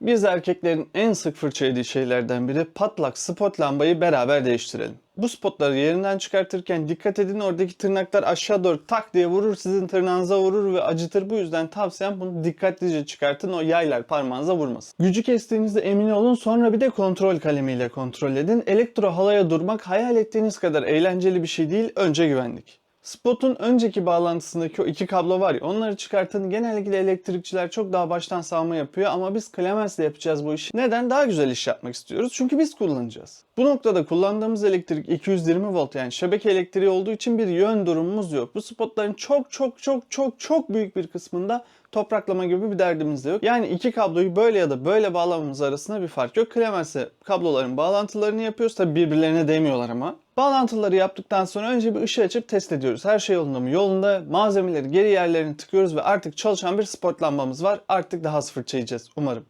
Biz erkeklerin en sık fırça yediği şeylerden biri patlak spot lambayı beraber değiştirelim. Bu spotları yerinden çıkartırken dikkat edin oradaki tırnaklar aşağı doğru tak diye vurur sizin tırnağınıza vurur ve acıtır. Bu yüzden tavsiyem bunu dikkatlice çıkartın o yaylar parmağınıza vurmasın. Gücü kestiğinizde emin olun sonra bir de kontrol kalemiyle kontrol edin. Elektro halaya durmak hayal ettiğiniz kadar eğlenceli bir şey değil önce güvenlik. Spot'un önceki bağlantısındaki o iki kablo var ya onları çıkartın. Genellikle elektrikçiler çok daha baştan sağma yapıyor ama biz Clemens'le yapacağız bu işi. Neden? Daha güzel iş yapmak istiyoruz. Çünkü biz kullanacağız. Bu noktada kullandığımız elektrik 220 volt yani şebeke elektriği olduğu için bir yön durumumuz yok. Bu spotların çok çok çok çok çok büyük bir kısmında topraklama gibi bir derdimiz de yok. Yani iki kabloyu böyle ya da böyle bağlamamız arasında bir fark yok. Clemens'e kabloların bağlantılarını yapıyoruz. Tabi birbirlerine değmiyorlar ama. Bağlantıları yaptıktan sonra önce bir ışığı açıp test ediyoruz. Her şey yolunda mı? Yolunda. Malzemeleri geri yerlerine tıkıyoruz ve artık çalışan bir spot lambamız var. Artık daha az fırça umarım.